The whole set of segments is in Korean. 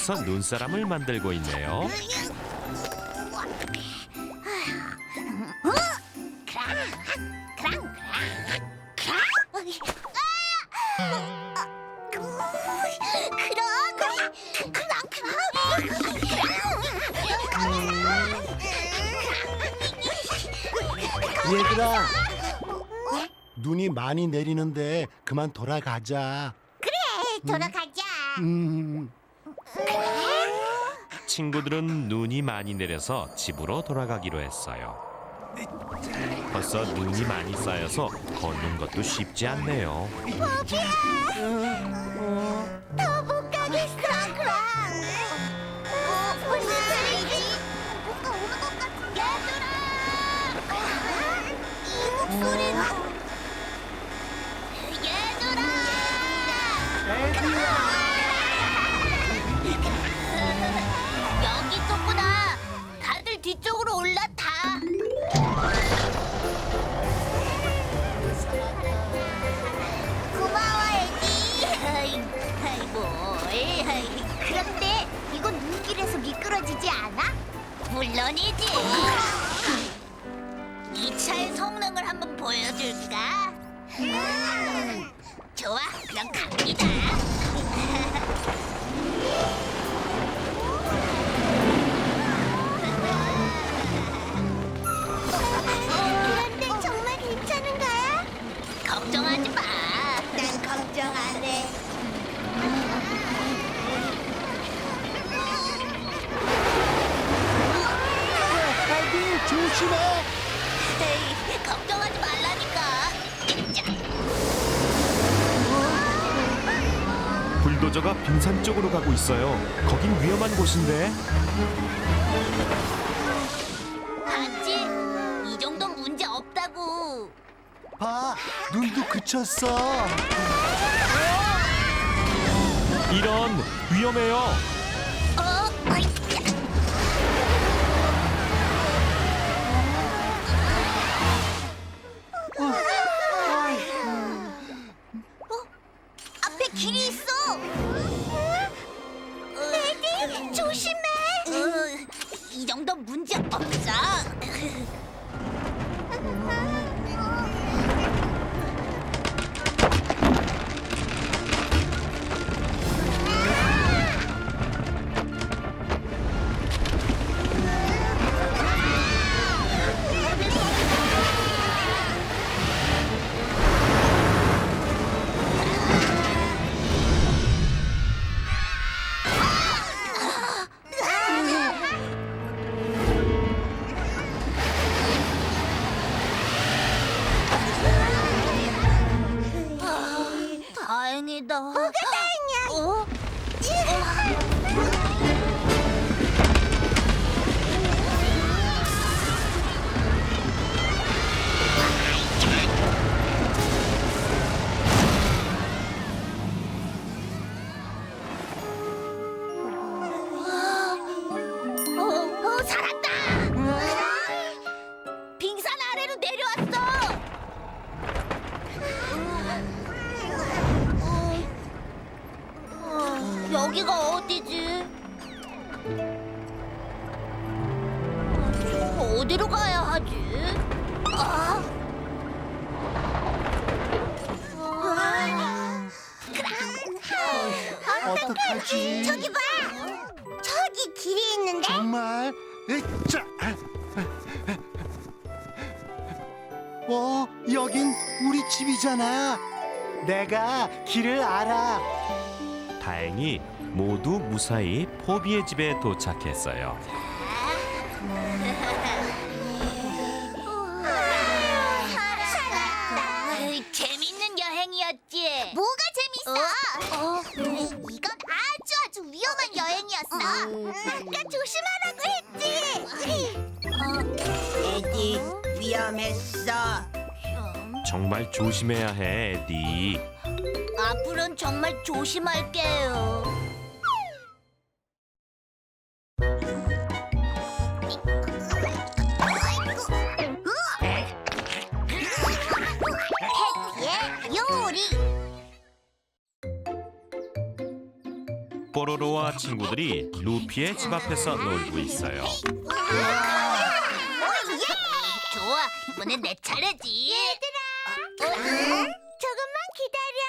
숲에서 눈사람을 만들고 있네요. 얘들아 눈이 많이 내리는데 그만 돌아가자 돌아가자. 음, 친구들은 눈이 많이 내려서 집으로 돌아가기로 했어요. 벌써 눈이 많이 쌓여서 걷는 것도 쉽지 않네요. 더못 올라타. 고마워, 에디. 아이, 아이, 뭘. 아이, 그런데 이건 눈길에서 미끄러지지 않아? 물론이지. 이 차의 성능을 한번 보여줄까? 음, 좋아, 그럼 갑니다. 조심해 에이, 걱정하지 말라니까. 불도저가 빙산 쪽으로 가고 있어요. 거긴 위험한 곳인데. 봤지? 이 정도 문제 없다고. 봐 눈도 그쳤어 이런 위험해요. 있어. 레디 조심해. 이 정도 문제 없어. 다행이 어떡하지 저기 봐! 저기 길이 있는데? 정말 으짜 어 여긴 우리 집이잖아 내가 길을 알아 다행히 모두 무사히 포비의 집에 도착했어요. 조심하라고 했지. 에디 위험했어. 정말 조심해야 해, 에디. 앞으로는 정말 조심할게요. 친구들이 루피의 집 앞에서 놀고 있어요. 좋아, 이번엔 내 차례지. 얘들아, 조금만 기다려.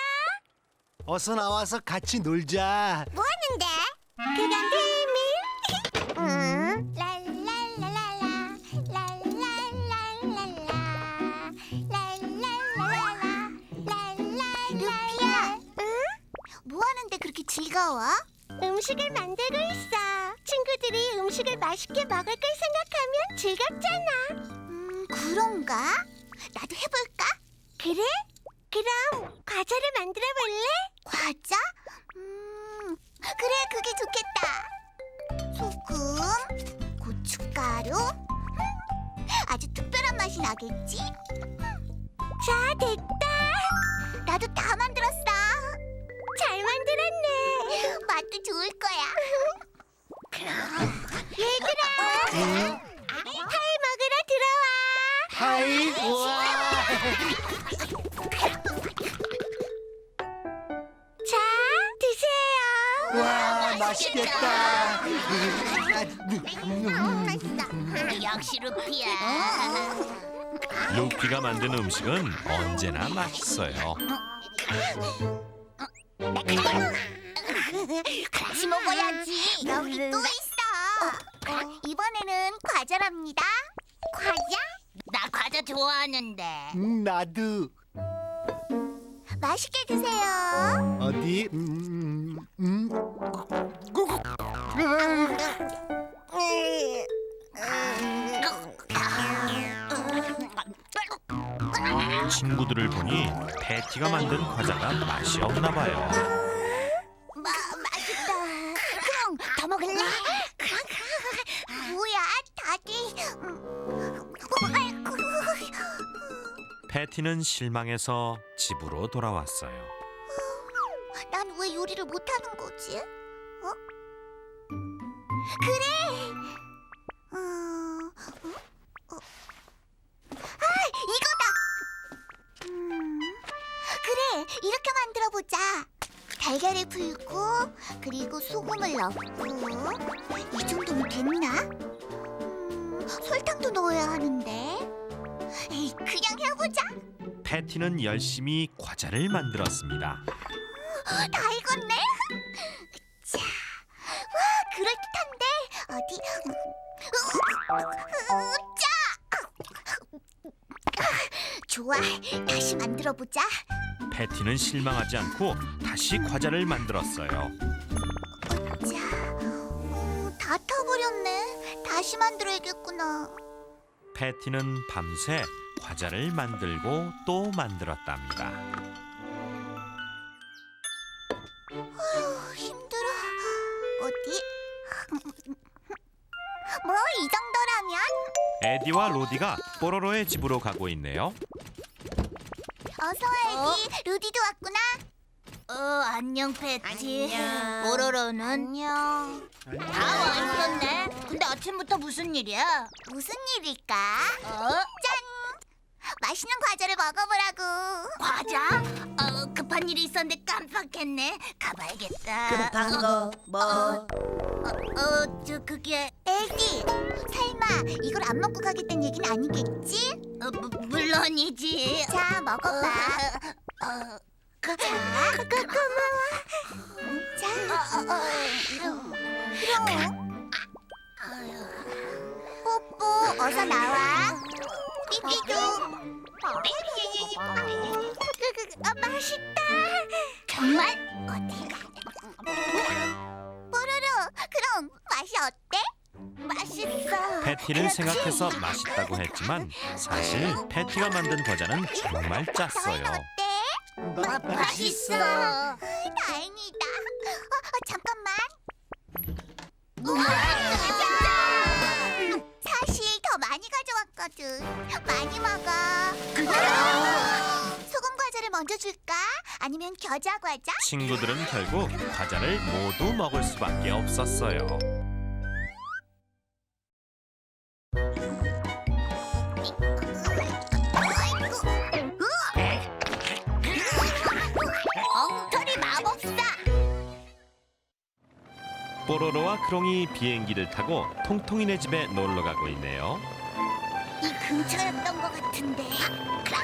어서 나와서 같이 놀자. 뭐 하는데? 그건 비밀. 응. 랄랄랄랄라, 랄랄랄랄라, 랄랄랄랄라, 랄랄랄라. 루피야, 응? 뭐 하는데 그렇게 즐거워? 음식을 만들고 있어. 친구들이 음식을 맛있게 먹을 걸 생각하면 즐겁잖아. 음, 그런가? 나도 해볼까? 그래? 그럼 과자를 만들어 볼래? 과자? 음, 그래, 그게 좋겠다. 소금, 고춧가루, 음, 아주 특별한 맛이 나겠지? 자, 됐다. 나도 다 만들었어. 잘 만들었네. 맛도 좋을 거야. 얘들아, 파이 먹으러 들어와. 하이, 우와. 자, 드세요. 와, 맛있겠다. 역시 루피야. 루피가 만든 음식은 언제나 맛있어요. 같이 먹어야지. 여기 또 있어. 이번에는 과자랍니다. 과자? 나 과자 좋아하는데. 음, 나도. 맛있게 드세요. 어디? 음, 음. 친구들을 보니 패티가 만든 과자가 맛이 없나 봐요. 마, 맛있다. 그럼 더 먹을래? 뭐야, 다들. 음. 아이고. 패티는 실망해서 집으로 돌아왔어요. 난 왜 요리를 못하는 거지? 그리고 소금을 넣고 이 정도면 됐나? 음, 설탕도 넣어야 하는데. 에이, 그냥 해보자. 패티는 열심히 과자를 만들었습니다. 다 익었네. 자, 와 그럴듯한데 어디? 자, 좋아. 다시 만들어 보자. 패티는 실망하지 않고 다시 과자를 만들었어요. 다시 만들어야겠구나. 패티는 밤새 과자를 만들고 또 만들었답니다. 아휴, 힘들어. 어디? 뭐 이 정도라면? 에디와 로디가 뽀로로의 집으로 가고 있네요. 어서 와, 에디. 루디도 왔구나. 어, 안녕, 패티. 안녕. 뽀로로는? 안녕. 다 왔었네. 근데 아침부터 무슨 일이야? 무슨 일일까? 어? 짠! 맛있는 과자를 먹어보라고. 과자? 어, 급한 일이 있었는데 깜빡했네. 가봐야겠다. 급한 거 뭐? 어, 어, 저 그게 애기. 설마 이걸 안 먹고 가겠다는 얘기는 아니겠지? 어, 무, 물론이지. 자, 먹어봐. 어, 그, 자, 그, 고마워. 자, 그럼. 생각해서 맛있다고 했지만 사실 패티가 만든 과자는 정말 짰어요. 너희는 어때? 맛있어. 다행이다. 어, 어, 잠깐만. 우와, 진짜! 사실 더 많이 가져왔거든. 많이 먹어. 소금 과자를 먼저 줄까? 아니면 겨자 과자? 친구들은 결국 과자를 모두 먹을 수밖에 없었어요. 뽀로로와 크롱이 비행기를 타고 통통이네 집에 놀러 가고 있네요. 이 근처였던 것 같은데. 그럼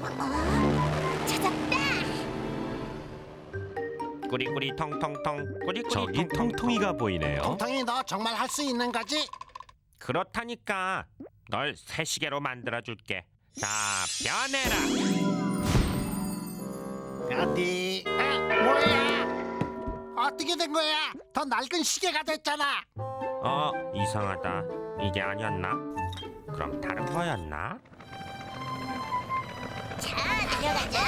그럼. 어, 찾았다. 꾸리꾸리 텅텅텅 꾸리꾸리 저기 통통이가 보이네요. 통통이 너 정말 할 수 있는 거지? 그렇다니까 널 새시계로 만들어 줄게. 자 변해라. 어디? 에, 뭐야? 어떻게 된 거야? 더 낡은 시계가 됐잖아. 어 이상하다. 이게 아니었나? 그럼 다른 거였나? 자, 내려가자.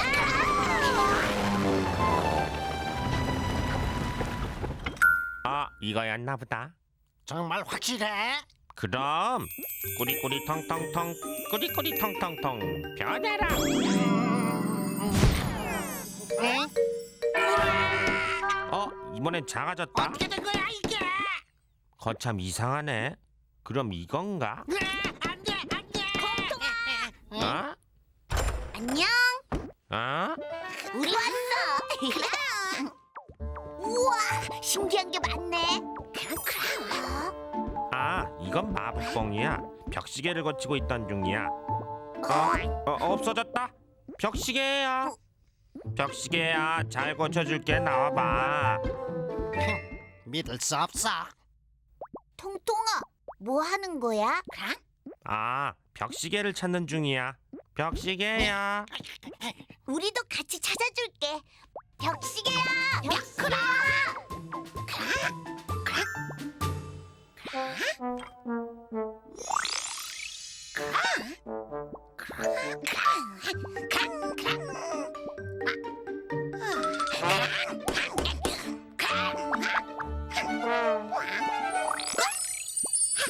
아 이거였나 보다. 정말 확실해? 그럼 꾸리꾸리 텅텅텅 꾸리꾸리 텅텅텅 변해라. 응? 어 이번엔 작아졌다. 어떻게 된 거야 이게? 거참 이상하네. 그럼 이건가? 으아, 안 돼, 안 돼. 어? 안녕. 어? 우리 왔어. 우와, 신기한 게 많네. 아 이건 마법봉이야. 벽시계를 거치고 있던 중이야. 어? 어 없어졌다. 벽시계야. 벽시계야 잘 고쳐줄게 나와봐. 믿을 수 없어. 통통아, 뭐 하는 거야? 아 벽시계를 찾는 중이야. 벽시계야. 우리도 같이 찾아줄게. 벽시계야. 벽크라.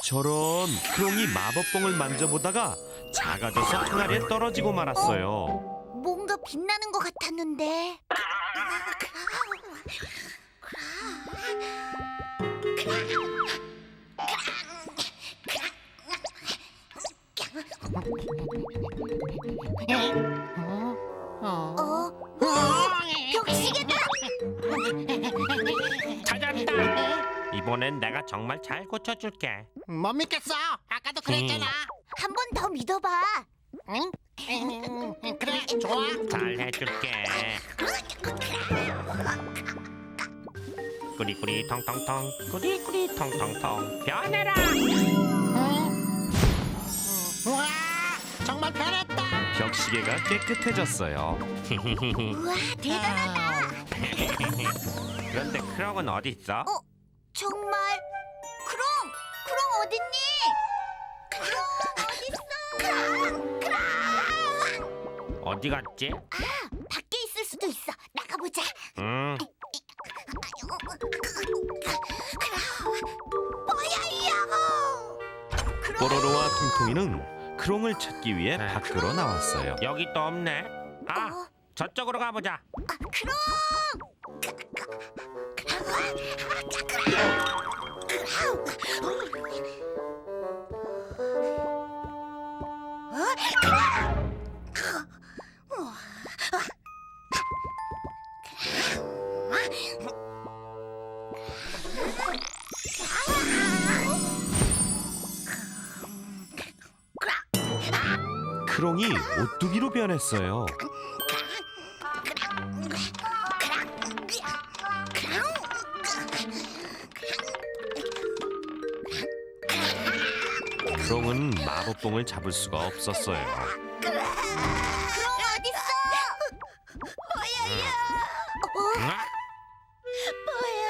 저런 크롱이 마법봉을 만져보다가 작아져서 항아리에 떨어지고 말았어요. 이번엔 내가 정말 잘 고쳐줄게. 못 믿겠어. 아까도 그랬잖아. 한 번 더 믿어봐. 응? 응, 그래, 좋아. 잘 해줄게. 꾸리꾸리 텅텅텅 꾸리꾸리 텅텅텅 변해라. 응? 우와, 정말 변했다. 벽시계가 깨끗해졌어요. 우와, 대단하다. 그런데 크롱은 어디 있어? 어? 정말? 크롱! 크롱 어딨니? 크롱 어딨어? 크롱! 크롱! 어디 갔지? 아, 밖에 있을 수도 있어. 나가보자. 음, 뭐야, 이거? 뽀로로와 퉁퉁이는 크롱을 찾기 위해 밖으로 나왔어요. 여기 또 없네. 아, 어? 저쪽으로 가보자. 아, 크롱! 크롱이 오뚜기로 변했어요. 크롱은 마법봉을 잡을 수가 없었어요. 크롱 어딨어? 으악!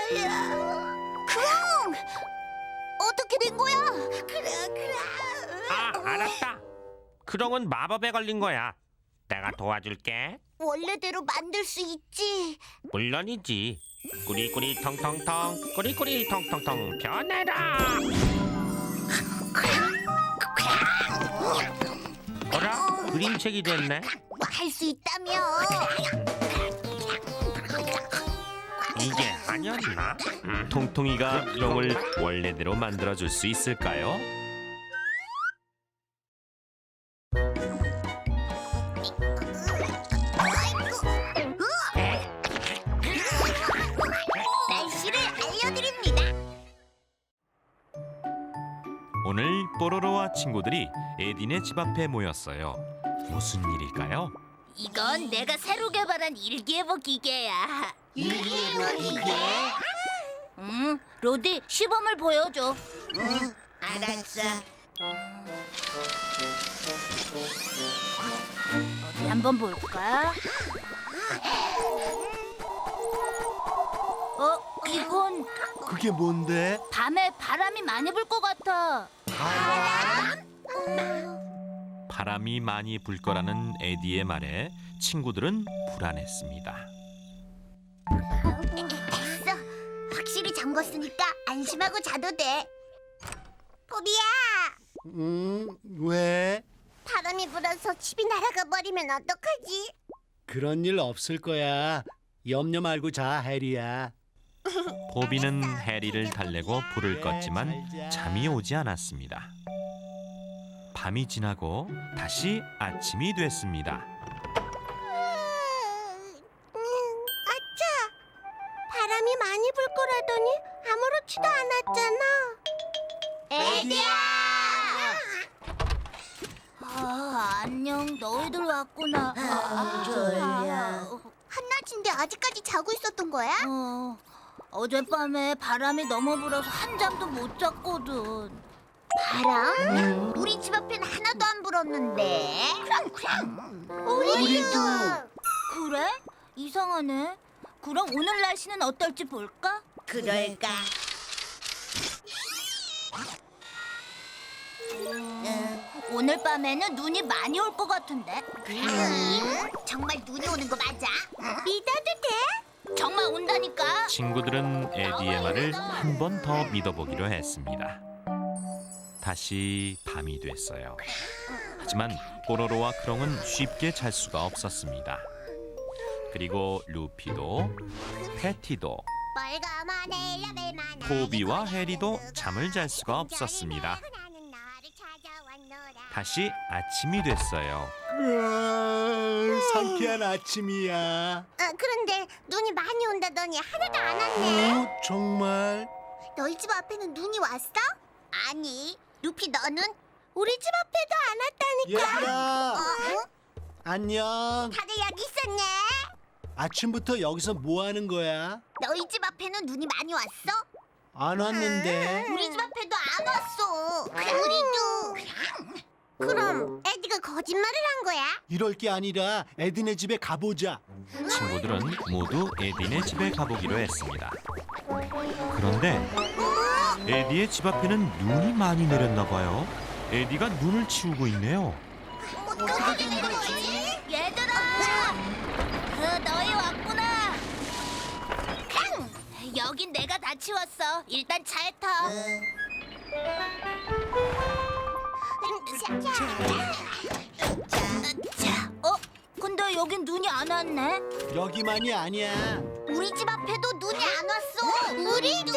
뭐야야? 크롱! 어떻게 된 거야? 그래 그래. 아, 알았다. 크롱은 마법에 걸린 거야. 내가 도와줄게. 원래대로 만들 수 있지. 물론이지. 꾸리꾸리 텅텅텅 꾸리꾸리 텅텅텅 변해라. 어라? 그림책이 됐네. 뭐할수 있다며. 이게 아니었나? 음, 통통이가 뿅을 원래대로 만들어줄 수 있을까요? 친구들이 에딘의 집 앞에 모였어요. 무슨 일일까요? 이건 내가 새로 개발한 일기예보 기계야. 일기예보 기계? 응, 로디 시범을 보여줘. 응, 알았어. 어디 한번 볼까? 어, 이건 그게 뭔데? 밤에 바람이 많이 불 것 같아. 바람 이 많이 불 거라는 에디의 말에 친구들은 불안했습니다. 됐어. 확실히 잠궜으니까 안심하고 자도 돼. 포비야, 음, 왜? 바람이 불어서 집이 날아가 버리면 어떡하지? 그런 일 없을 거야. 염려 말고 자, 해리야. 보비는 해리를 달래고 불을 껐지만 잠이 오지 않았습니다. 밤이 지나고 다시 아침이 됐습니다. 아차! 바람이 많이 불 거라더니 아무렇지도 않았잖아. 에디야! 아, 안녕. 너희들 왔구나. 아, 졸려. 한낮인데 아직까지 자고 있었던 거야? 어. 어젯밤에 바람이 너무 불어서 한 잠도 못 잤거든. 바람? 우리 집 앞엔 하나도 안 불었는데. 우리도. 그래? 이상하네. 그럼 오늘 날씨는 어떨지 볼까? 그럴까? 오늘 밤에는 눈이 많이 올 것 같은데. 정말 눈이 오는 거 맞아? 믿어도 돼? 정말 온다니까. 친구들은 에디의 말을 한 번 더 믿어보기로 했습니다. 다시 밤이 됐어요. 하지만 뽀로로와 크롱은 쉽게 잘 수가 없었습니다. 그리고 루피도, 패티도, 포비와 해리도 잠을 잘 수가 없었습니다. 다시 아침이 됐어요. 으아, 상쾌한 아침이야. 아, 그런데 눈이 많이 온다더니 하나도 안 왔네. 어, 정말? 너희 집 앞에는 눈이 왔어? 아니, 루피 너는 우리 집 앞에도 안 왔다니까. 얘들아, 어? 안녕. 다들 여기 있었네. 아침부터 여기서 뭐 하는 거야? 너희 집 앞에는 눈이 많이 왔어? 안 왔는데. 우리 집 앞에도 안 왔어. 우리도. 그 럼 에디가 거짓말을 한 거야? 이럴 게 아니라 에딘의 집에 가보자. 친구들은 모두 에딘의 집에 가보기로 했습니다. 그런데 에디의 집 앞에는 눈이 많이 내렸나 봐요. 에디가 눈을 치우고 있네요. 어떻게 된 거지? 얘들아, 그 너희 왔구나. 여긴 내가 다 치웠어. 일단 차에 타. 자, 어? 근데 여긴 눈이 안 왔네. 여기만이 아니야. 우리 집 앞에도 눈이 안 왔어. 우리도.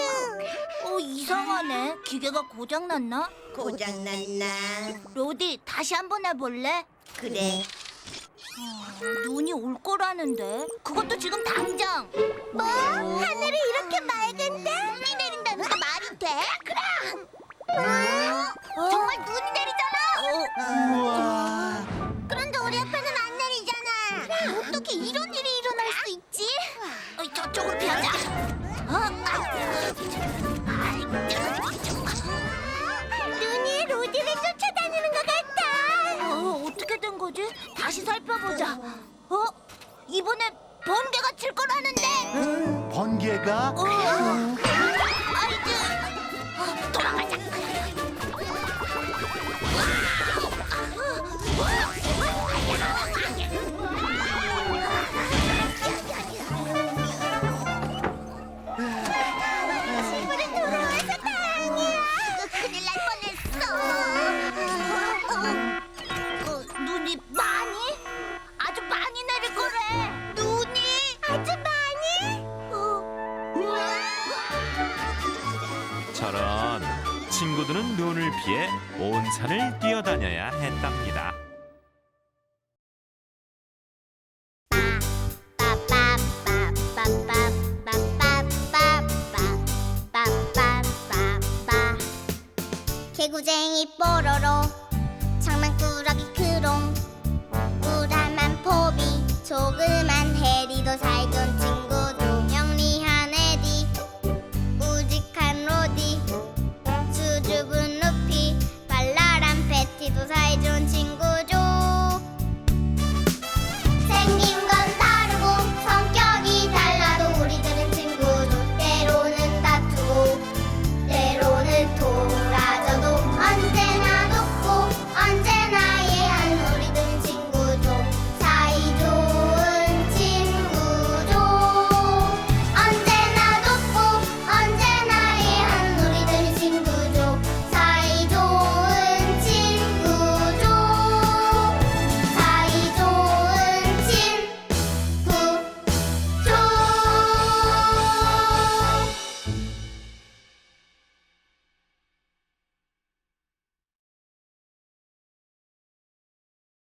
어 이상하네. 기계가 고장 났나? 고장났나? 로디 다시 한 번 해볼래? 그래. 눈이 올 거라는데. 그것도 지금 당장. 뭐? 하늘이 이렇게 맑은데? 눈이 내린다는 게 말이 돼? 그럼. 정말 눈이 내리잖아. 우와. 그런데 우리 앞에는 안 내리잖아. 어떻게 이런 일이 일어날 수 있지? 어, 저쪽으로 피하자. 모두는 눈을 피해 온 산을 뛰어다녀야 했답니다.